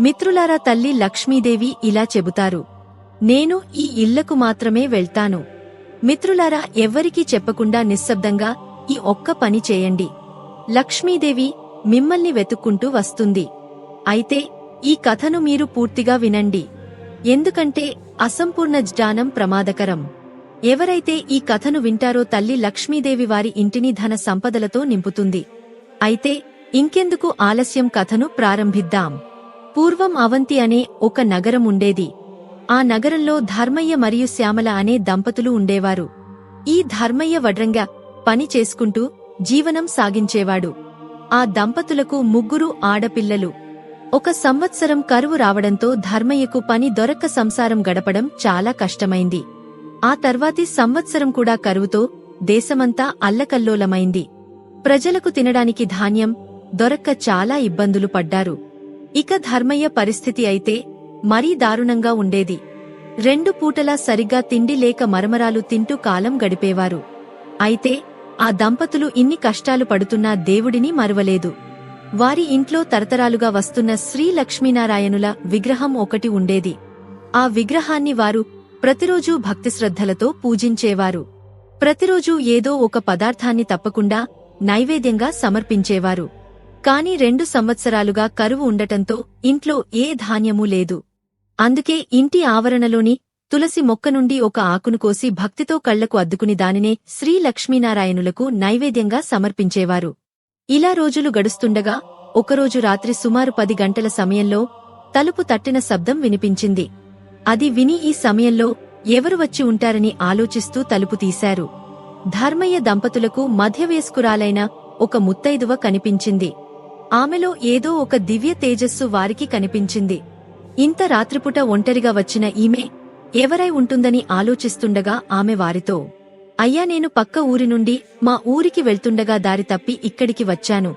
మిత్రులారా తల్లి లక్ష్మీదేవి ఇలా చెబుతారు. నేను ఈ ఇళ్ళకు మాత్రమే వెళ్తాను. మిత్రులారా ఎవ్వరికీ చెప్పకుండా నిశ్శబ్దంగా ఈ ఒక్క పని చేయండి. లక్ష్మీదేవి మిమ్మల్ని వెతుక్కుంటూ వస్తుంది. అయితే ఈ కథను మీరు పూర్తిగా వినండి. ఎందుకంటే అసంపూర్ణ జ్ఞానం ప్రమాదకరం. ఎవరైతే ఈ కథను వింటారో తల్లి లక్ష్మీదేవి వారి ఇంటిని ధన సంపదలతో నింపుతుంది. అయితే ఇంకెందుకు ఆలస్యం కథను ప్రారంభిద్దాం? పూర్వం అవంతి అనే ఒక నగరం ఉండేది. ఆ నగరంలో ధర్మయ్య మరియు శ్యామల అనే దంపతులు ఉండేవారు. ఈ ధర్మయ్య వడ్రంగా పని చేసుకుంటూ జీవనం సాగించేవాడు. ఆ దంపతులకు ముగ్గురు ఆడపిల్లలు. ఒక సంవత్సరం కరువు రావడంతో ధర్మయ్యకు పని దొరక్క సంసారం గడపడం చాలా కష్టమైంది. ఆ తర్వాతి సంవత్సరం కూడా కరువుతో దేశమంతా అల్లకల్లోలమైంది. ప్రజలకు తినడానికి ధాన్యం దొరక్క చాలా ఇబ్బందులు పడ్డారు. ఇక ధర్మయ్య పరిస్థితి అయితే మరీ దారుణంగా ఉండేది. రెండు పూటలా సరిగ్గా తిండి లేక మరమరాలు తింటూ కాలం గడిపేవారు. అయితే ఆ దంపతులు ఇన్ని కష్టాలు పడుతున్నా దేవుడిని మరువలేదు. వారి ఇంట్లో తరతరాలుగా వస్తున్న శ్రీ లక్ష్మీనారాయణుల విగ్రహం ఒకటి ఉండేది. ఆ విగ్రహాన్ని వారు ప్రతిరోజూ భక్తిశ్రద్ధలతో పూజించేవారు. ప్రతిరోజూ ఏదో ఒక పదార్థాన్ని తప్పకుండా నైవేద్యంగా సమర్పించేవారు. కాని రెండు సంవత్సరాలుగా కరువు ఉండటంతో ఇంట్లో ఏ ధాన్యమూ లేదు. అందుకే ఇంటి ఆవరణలోని తులసి మొక్క నుండి ఒక ఆకును కోసి భక్తితో కళ్ళకు అద్దుకుని దానినే శ్రీ లక్ష్మీనారాయణులకు నైవేద్యంగా సమర్పించేవారు. ఇలా రోజులు గడుస్తుండగా ఒకరోజు రాత్రి సుమారు పది గంటల సమయంలో తలుపు తట్టిన శబ్దం వినిపించింది. అది విని ఈ సమయంలో ఎవరు వచ్చి ఉంటారని ఆలోచిస్తూ తలుపు తీశారు. ధర్మయ్య దంపతులకు మధ్యవయస్కురాలైన ఒక ముత్తైదువ కనిపించింది. ఆమెలో ఏదో ఒక దివ్య తేజస్సు వారికి కనిపించింది. ఇంత రాత్రిపుట ఒంటరిగా వచ్చిన ఈమె ఎవరై ఉంటుందని ఆలోచిస్తుండగా ఆమె వారితో అయ్యా నేను పక్క ఊరి నుండి మా ఊరికి వెళ్తుండగా దారి తప్పి ఇక్కడికి వచ్చాను.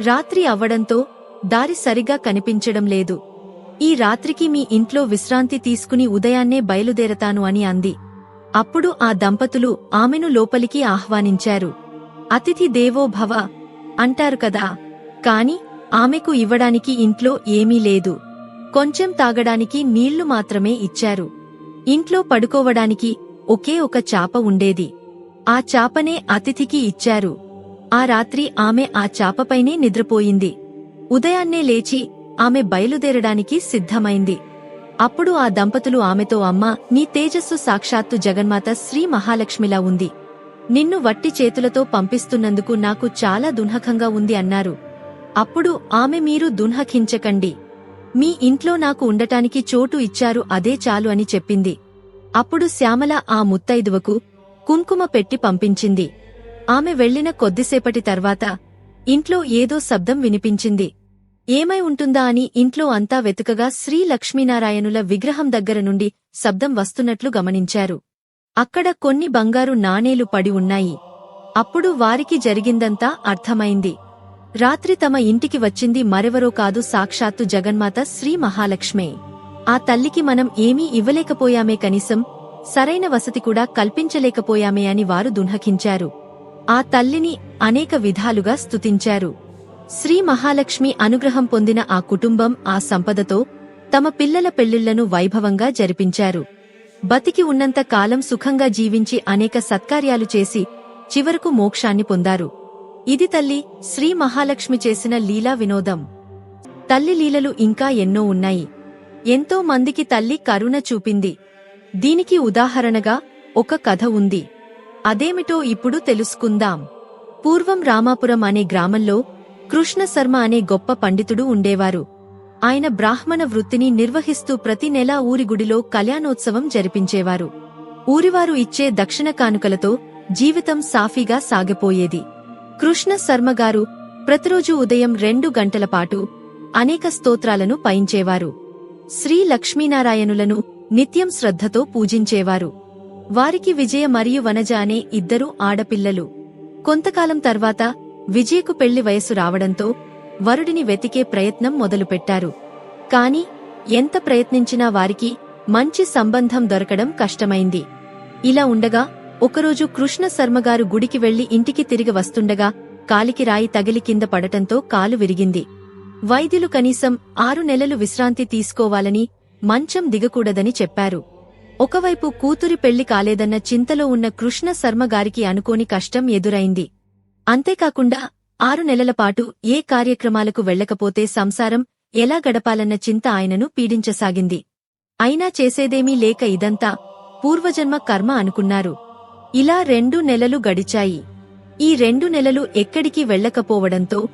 రాత్రి అవ్వడంతో దారి సరిగా కనిపించడం లేదు. ఈ రాత్రికి మీ ఇంట్లో విశ్రాంతి తీసుకుని ఉదయాన్నే బయలుదేరతాను అని అంది. అప్పుడు ఆ దంపతులు ఆమెను లోపలికి ఆహ్వానించారు. అతిథి దేవో భవ అంటారు కదా కాని ఆమెకు ఇవ్వడానికి ఇంట్లో ఏమీ లేదు. కొంచెం తాగడానికి నీళ్ళు మాత్రమే ఇచ్చారు. ఇంట్లో పడుకోవడానికి ఒకే ఒక చాప ఉండేది. ఆ చాపనే అతిథికి ఇచ్చారు. ఆ రాత్రి ఆమె ఆ చాపపైనే నిద్రపోయింది. ఉదయాన్నే లేచి ఆమె బయలుదేరడానికి సిద్ధమైంది. అప్పుడు ఆ దంపతులు ఆమెతో అమ్మా నీ తేజస్సు సాక్షాత్తు జగన్మాత శ్రీ మహాలక్ష్మిలా ఉంది. నిన్ను వట్టి చేతులతో పంపిస్తున్నందుకు నాకు చాలా దున్హకంగా ఉంది అన్నారు. అప్పుడు ఆమె మీరు దున్హకించకండి. మీ ఇంట్లో నాకు ఉండటానికి చోటు ఇచ్చారు అదే చాలు అని చెప్పింది. అప్పుడు శ్యామల ఆ ముత్తైదువకు కుంకుమ పెట్టి పంపించింది. ఆమె వెళ్ళిన కొద్దిసేపటి తర్వాత ఇంట్లో ఏదో శబ్దం వినిపించింది. ఏమై ఉంటుందా అని ఇంట్లో అంతా వెతుకగా శ్రీ లక్ష్మీనారాయణుల విగ్రహం దగ్గర నుండి శబ్దం వస్తున్నట్లు గమనించారు. అక్కడ కొన్ని బంగారు నాణేలు పడి ఉన్నాయి. అప్పుడు వారికి జరిగిందంతా అర్థమైంది. రాత్రి తమ ఇంటికి వచ్చింది మరెవరో కాదు సాక్షాత్తు జగన్మాత శ్రీ మహాలక్ష్మే. ఆ తల్లికి మనం ఏమీ ఇవ్వలేకపోయామే కనీసం సరైన వసతి కూడా కల్పించలేకపోయామే అని వారు దున్హకించారు ఆ తల్లిని అనేక విధాలుగా స్తుతించారు. శ్రీ మహాలక్ష్మి అనుగ్రహం పొందిన ఆ కుటుంబం ఆ సంపదతో తమ పిల్లల పెళ్ళిళ్ళను వైభవంగా జరిపించారు. బతికి ఉన్నంత కాలం సుఖంగా జీవించి అనేక సత్కార్యాలు చేసి చివరకు మోక్షాన్ని పొందారు. ఇది తల్లి శ్రీ మహాలక్ష్మి చేసిన లీలా వినోదం. తల్లి లీలలు ఇంకా ఎన్నో ఉన్నాయి. ఎంతో మందికి తల్లి కరుణ చూపింది. దీనికి ఉదాహరణగా ఒక కథ ఉంది. అదేమిటో ఇప్పుడు తెలుసుకుందాం. పూర్వం రామాపురం అనే గ్రామంలో కృష్ణశర్మ అనే గొప్ప పండితుడు ఉండేవారు. ఆయన బ్రాహ్మణ వృత్తిని నిర్వహిస్తూ ప్రతి నెలా ఊరి గుడిలో కళ్యాణోత్సవం జరిపించేవారు. ఊరివారు ఇచ్చే దక్షిణ కానుకలతో జీవితం సాఫీగా సాగిపోయేది. కృష్ణ శర్మగారు ప్రతిరోజు ఉదయం రెండు గంటల పాటు అనేక స్తోత్రాలను పయించేవారు. శ్రీ లక్ష్మీనారాయణులను నిత్యం శ్రద్ధతో పూజించేవారు. వారికి విజయ మరియు వనజ అనే ఇద్దరు ఆడపిల్లలు. కొంతకాలం తర్వాత విజయకు పెళ్ళి వయసు రావడంతో వరుడిని వెతికే ప్రయత్నం మొదలుపెట్టారు. కాని ఎంత ప్రయత్నించినా వారికి మంచి సంబంధం దొరకడం కష్టమైంది. ఇలా ఉండగా ఒకరోజు కృష్ణ శర్మగారు గుడికి వెళ్ళి ఇంటికి తిరిగి వస్తుండగా కాలికి రాయి తగిలి కింద పడటంతో కాలు విరిగింది. వైద్యులు కనీసం ఆరు నెలలు విశ్రాంతి తీసుకోవాలని మంచం దిగకూడదని చెప్పారు. ఒకవైపు కూతురి పెళ్ళి కాలేదన్న చింతలో ఉన్న కృష్ణ శర్మగారికి అనుకోని కష్టం ఎదురైంది. అంతేకాకుండా ఆరు నెలల పాటు ఏ కార్యక్రమాలకు వెళ్ళకపోతే సంసారం ఎలా గడపాలన్న చింత ఆయనను పీడించసాగింది. అయినా చేసేదేమీ లేక ఇదంతా పూర్వజన్మ కర్మ అనుకున్నారు. ఇలా రెండు నెలలు గడిచాయి. ఈ రెండు నెలలు ఎక్కడికి వెళ్ళకపోవడంతో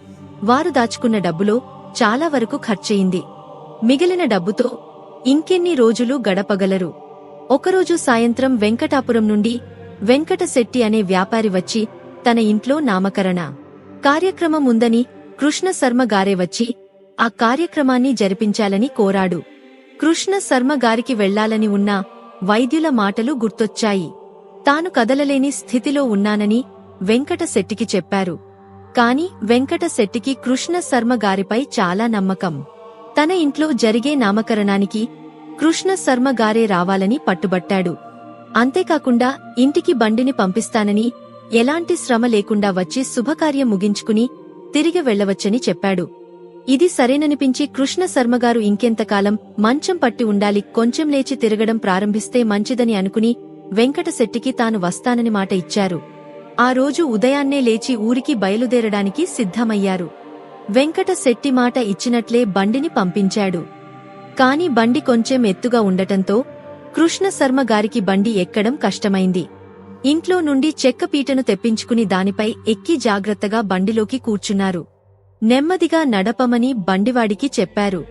వారు దాచుకున్న డబ్బులో చాలా వరకు ఖర్చయింది. మిగిలిన డబ్బుతో ఇంకెన్ని రోజులు గడపగలరు? ఒకరోజు సాయంత్రం వెంకటాపురం నుండి వెంకటశెట్టి అనే వ్యాపారి వచ్చి తన ఇంట్లో నామకరణ కార్యక్రమం ఉందని కృష్ణ శర్మ గారే వచ్చి ఆ కార్యక్రమాన్ని జరిపించాలని కోరాడు. కృష్ణ శర్మ గారికి వెళ్ళాలని ఉన్న వైద్యుల మాటలు గుర్తొచ్చాయి. తాను కదలలేని స్థితిలో ఉన్నానని వెంకటశెట్టికి చెప్పారు. కాని వెంకటశెట్టికి కృష్ణ శర్మ గారిపై చాలా నమ్మకం. తన ఇంట్లో జరిగే నామకరణానికి కృష్ణ శర్మ గారే రావాలని పట్టుబట్టాడు. అంతేకాకుండా ఇంటికి బండిని పంపిస్తానని ఎలాంటి శ్రమ లేకుండా వచ్చి శుభకార్యం ముగించుకుని తిరిగి వెళ్ళవచ్చని చెప్పాడు. ఇది సరేననిపించి కృష్ణ శర్మగారు ఇంకెంతకాలం మంచం పట్టి ఉండాలి కొంచెం లేచి తిరగడం ప్రారంభిస్తే మంచిదని అనుకుని వెంకటశెట్టికి తాను వస్తానని మాట ఇచ్చారు. ఆ రోజు ఉదయాన్నే లేచి ఊరికి బయలుదేరడానికి సిద్ధమయ్యారు. వెంకటశెట్టి మాట ఇచ్చినట్లే బండిని పంపించాడు. కాని బండి కొంచెం ఎత్తుగా ఉండటంతో కృష్ణశర్మ గారికి బండి ఎక్కడం కష్టమైంది. ఇంట్లో నుండి చెక్కపీటను తెప్పించుకుని దానిపై ఎక్కి జాగ్రత్తగా బండిలోకి కూర్చున్నారు. నెమ్మదిగా నడపమని బండివాడికి చెప్పారు.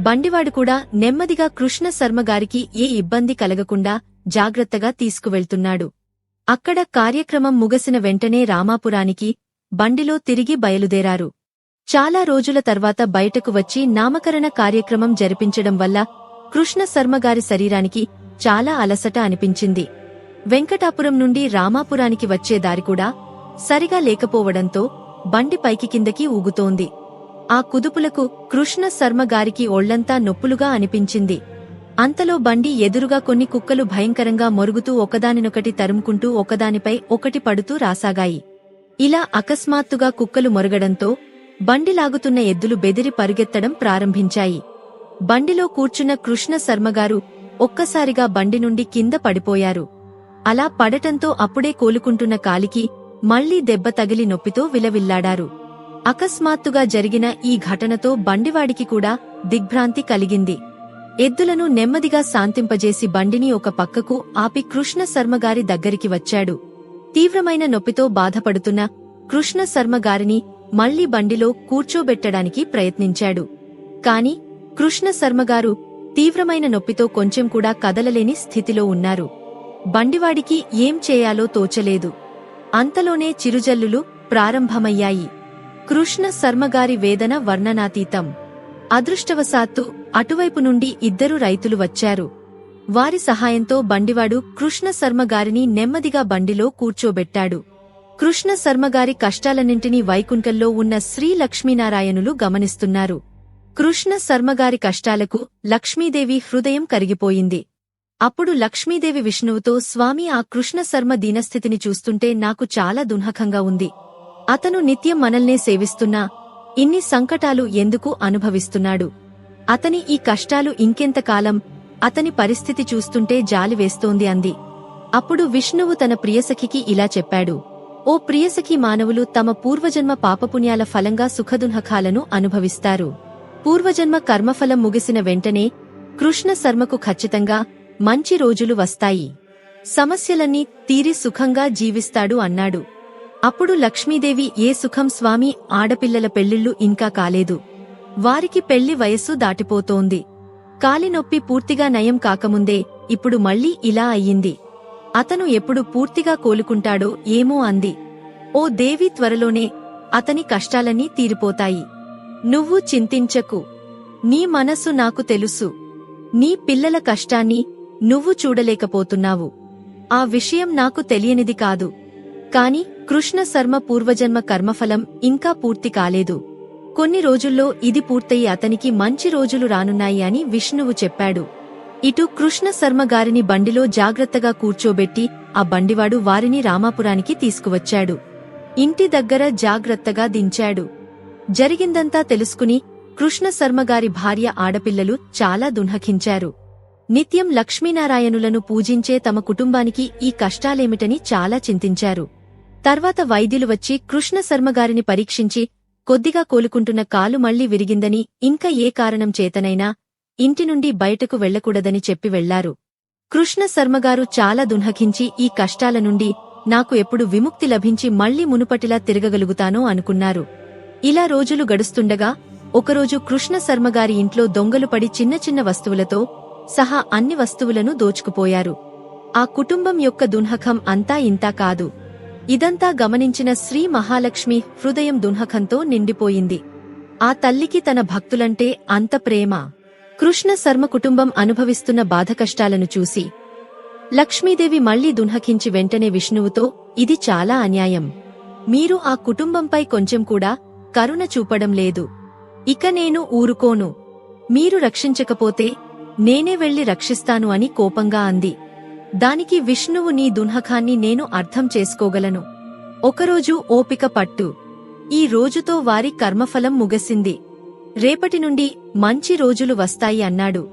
బండివాడు కూడా నెమ్మదిగా కృష్ణశర్మ గారికి ఏ ఇబ్బంది కలగకుండా జాగ్రత్తగా తీసుకువెళ్తున్నాడు. అక్కడ కార్యక్రమం ముగసిన వెంటనే రామాపురానికి బండిలో తిరిగి బయలుదేరారు. చాలా రోజుల తర్వాత బయటకు వచ్చి నామకరణ కార్యక్రమం జరిపించడం వల్ల కృష్ణ శర్మగారి శరీరానికి చాలా అలసట అనిపించింది. వెంకటాపురం నుండి రామాపురానికి వచ్చే దారి కూడా సరిగా లేకపోవడంతో బండి పైకి కిందకి ఊగుతోంది. ఆ కుదుపులకు కృష్ణ శర్మ ఒళ్ళంతా నొప్పులుగా అనిపించింది. అంతలో బండి ఎదురుగా కొన్ని కుక్కలు భయంకరంగా మొరుగుతూ ఒకదానినొకటి తరుముకుంటూ ఒకదానిపై ఒకటి పడుతూ రాసాగాయి. ఇలా అకస్మాత్తుగా కుక్కలు మొరగడంతో బండి లాగుతున్న ఎద్దులు బెదిరి పరుగెత్తడం ప్రారంభించాయి. బండిలో కూర్చున్న కృష్ణ శర్మగారు ఒక్కసారిగా బండి నుండి కింద పడిపోయారు. అలా పడటంతో అప్పుడే కోలుకుంటున్న కాలికి మళ్ళీ దెబ్బ తగిలి నొప్పితో విలవిల్లాడారు. అకస్మాత్తుగా జరిగిన ఈ ఘటనతో బండివాడికి కూడా దిగ్భ్రాంతి కలిగింది. ఎద్దులను నెమ్మదిగా శాంతింపజేసి బండిని ఒక పక్కకు ఆపి కృష్ణ శర్మగారి దగ్గరికి వచ్చాడు. తీవ్రమైన నొప్పితో బాధపడుతున్న కృష్ణ శర్మగారిని మళ్ళీ బండిలో కూర్చోబెట్టడానికి ప్రయత్నించాడు. కాని కృష్ణ శర్మగారు తీవ్రమైన నొప్పితో కొంచెం కూడా కదలలేని స్థితిలో ఉన్నారు. బండివాడికి ఏం చేయాలో తోచలేదు. అంతలోనే చిరుజల్లులు ప్రారంభమయ్యాయి. కృష్ణ శర్మగారి వేదన వర్ణనాతీతం. అదృష్టవశాత్తు అటువైపు నుండి ఇద్దరు రైతులు వచ్చారు. వారి సహాయంతో బండివాడు కృష్ణ శర్మగారిని నెమ్మదిగా బండిలో కూర్చోబెట్టాడు. కృష్ణశర్మగారి కష్టాలన్నింటినీ వైకుంఠంలో ఉన్న శ్రీ లక్ష్మీనారాయణులు గమనిస్తున్నారు. కృష్ణశర్మగారి కష్టాలకు లక్ష్మీదేవి హృదయం కరిగిపోయింది. అప్పుడు లక్ష్మీదేవి విష్ణువుతో స్వామి ఆ కృష్ణశర్మ దీనస్థితిని చూస్తుంటే నాకు చాలా దున్హకంగా ఉంది. అతను నిత్యం మనల్నే సేవిస్తున్నా ఇన్ని సంకటాలు ఎందుకు అనుభవిస్తున్నాడు? అతని ఈ కష్టాలు ఇంకెంతకాలం అతని పరిస్థితి చూస్తుంటే జాలి వేస్తోంది అంది. అప్పుడు విష్ణువు తన ప్రియసఖికి ఇలా చెప్పాడు. ఓ ప్రియసఖి మానవులు తమ పూర్వజన్మ పాపపుణ్యాల ఫలంగా సుఖదున్హకాలను అనుభవిస్తారు. పూర్వజన్మ కర్మఫలం ముగిసిన వెంటనే కృష్ణ శర్మకు ఖచ్చితంగా మంచి రోజులు వస్తాయి. సమస్యలన్నీ తీరి సుఖంగా జీవిస్తాడు అన్నాడు. అప్పుడు లక్ష్మీదేవి ఏ సుఖం స్వామి ఆడపిల్లల పెళ్ళిళ్ళు ఇంకా కాలేదు. వారికి పెళ్ళి వయస్సు దాటిపోతోంది. కాలినొప్పి పూర్తిగా నయం కాకముందే ఇప్పుడు మళ్ళీ ఇలా అయ్యింది. అతను ఎప్పుడు పూర్తిగా కోలుకుంటాడో ఏమో అంది. ఓ దేవి త్వరలోనే అతని కష్టాలన్నీ తీరిపోతాయి. నువ్వు చింతించకు. నీ మనసు నాకు తెలుసు. నీ పిల్లల కష్టాన్ని నువ్వు చూడలేకపోతున్నావు. ఆ విషయం నాకు తెలియనిది కాదు. కాని కృష్ణ శర్మ పూర్వజన్మ కర్మఫలం ఇంకా పూర్తి కాలేదు. కొన్ని రోజుల్లో ఇది పూర్తయి అతనికి మంచి రోజులు రానున్నాయి అని విష్ణువు చెప్పాడు. ఇటు కృష్ణ శర్మ గారిని బండిలో జాగ్రత్తగా కూర్చోబెట్టి ఆ బండివాడు వారిని రామాపురానికి తీసుకువచ్చాడు. ఇంటి దగ్గర జాగ్రత్తగా దించాడు. జరిగిందంతా తెలుసుకుని కృష్ణ శర్మగారి భార్య ఆడపిల్లలు చాలా దున్హకించారు నిత్యం లక్ష్మీనారాయణులను పూజించే తమ కుటుంబానికి ఈ కష్టాలేమిటని చాలా చింతించారు. తర్వాత వైద్యులు వచ్చి కృష్ణ శర్మగారిని పరీక్షించి కొద్దిగా కోలుకుంటున్న కాలు మళ్ళీ విరిగిందని ఇంకా ఏ కారణం చేతనైనా ఇంటి నుండి బయటకు వెళ్ళకూడదని చెప్పి వెళ్ళారు. కృష్ణ శర్మగారు చాలా దున్హకించి ఈ కష్టాల నుండి నాకు ఎప్పుడు విముక్తి లభించి మళ్ళీ మునుపటిలా తిరగగలుగుతానో అనుకున్నారు. ఇలా రోజులు గడుస్తుండగా ఒకరోజు కృష్ణ శర్మగారి ఇంట్లో దొంగలు పడి చిన్న చిన్న వస్తువులతో సహా అన్ని వస్తువులను దోచుకుపోయారు. ఆ కుటుంబం యొక్క దున్హకం అంతా ఇంతా కాదు. ఇదంతా గమనించిన శ్రీ మహాలక్ష్మి హృదయం దున్హకంతో నిండిపోయింది. ఆ తల్లికి తన భక్తులంటే అంత ప్రేమ. కృష్ణ శర్మ కుటుంబం అనుభవిస్తున్న బాధకష్టాలను చూసి లక్ష్మీదేవి మళ్ళీ దున్హకించి వెంటనే విష్ణువుతో ఇది చాలా అన్యాయం. మీరు ఆ కుటుంబంపై కొంచెం కూడా కరుణ చూపడం లేదు. ఇక నేను ఊరుకోను. మీరు రక్షించకపోతే నేనే వెళ్ళి రక్షిస్తాను అని కోపంగా అంది. దానికి విష్ణువు నీ దున్హకాన్ని నేను అర్థం చేసుకోగలను. ఒకరోజు ఓపిక పట్టు. ఈ రోజుతో వారి కర్మఫలం ముగసింది. రేపటి నుండి మంచి రోజులు వస్తాయి అన్నాడు.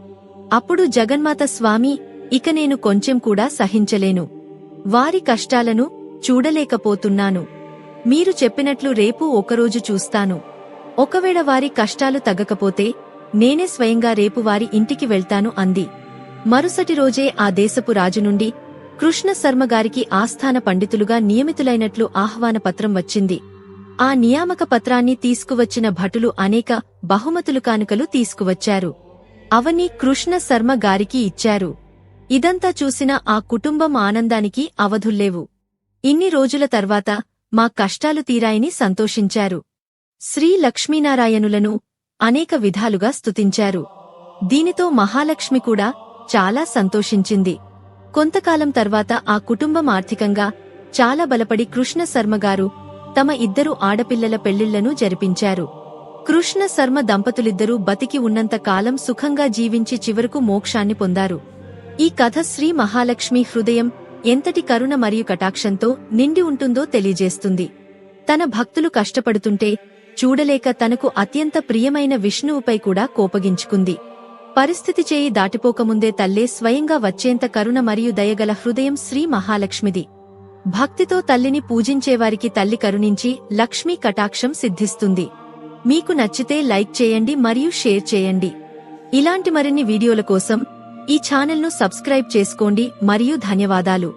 అప్పుడు జగన్మాత స్వామి ఇక నేను కొంచెం కూడా సహించలేను. వారి కష్టాలను చూడలేకపోతున్నాను. మీరు చెప్పినట్లు రేపు ఒకరోజు చూస్తాను. ఒకవేళ వారి కష్టాలు తగ్గకపోతే నేనే స్వయంగా రేపు వారి ఇంటికి వెళ్తాను అంది. మరుసటి రోజే ఆ దేశపు రాజు నుండి కృష్ణ శర్మగారికి ఆస్థాన పండితులుగా నియమితులైనట్లు ఆహ్వాన పత్రం వచ్చింది. ఆ నియామక పత్రాన్ని తీసుకువచ్చిన భటులు అనేక బహుమతులు కానుకలు తీసుకువచ్చారు. అవని కృష్ణ శర్మ గారికి ఇచ్చారు. ఇదంతా చూసిన ఆ కుటుంబం ఆనందానికి అవధుల్లేవు. ఇన్ని రోజుల తర్వాత మా కష్టాలు తీరాయని సంతోషించారు. శ్రీ లక్ష్మీనారాయణులను అనేక విధాలుగా స్తుతించారు. దీనితో మహాలక్ష్మి కూడా చాలా సంతోషించింది. కొంతకాలం తర్వాత ఆ కుటుంబం ఆర్థికంగా చాలా బలపడి కృష్ణ శర్మగారు తమ ఇద్దరు ఆడపిల్లల పెళ్ళిళ్ళను జరిపించారు. కృష్ణ శర్మ దంపతులిద్దరూ బతికి ఉన్నంత కాలం సుఖంగా జీవించి చివరకు మోక్షాన్ని పొందారు. ఈ కథ శ్రీ మహాలక్ష్మి హృదయం ఎంతటి కరుణ మరియు కటాక్షంతో నిండి ఉంటుందో తెలియజేస్తుంది. తన భక్తులు కష్టపడుతుంటే చూడలేక తనకు అత్యంత ప్రియమైన విష్ణువుపై కూడా కోపగించుకుంది. పరిస్థితి చేయి దాటిపోకముందే తల్లే స్వయంగా వచ్చేంత కరుణ మరియు దయగల హృదయం శ్రీ మహాలక్ష్మిది. భక్తితో తల్లిని పూజించేవారికి తల్లి కరుణించి లక్ష్మీ కటాక్షం సిద్ధిస్తుంది. మీకు నచ్చితే లైక్ చేయండి మరియు షేర్ చేయండి. ఇలాంటి మరిన్ని వీడియోల కోసం ఈ ఛానల్ను సబ్స్క్రైబ్ చేసుకోండి మరియు ధన్యవాదాలు.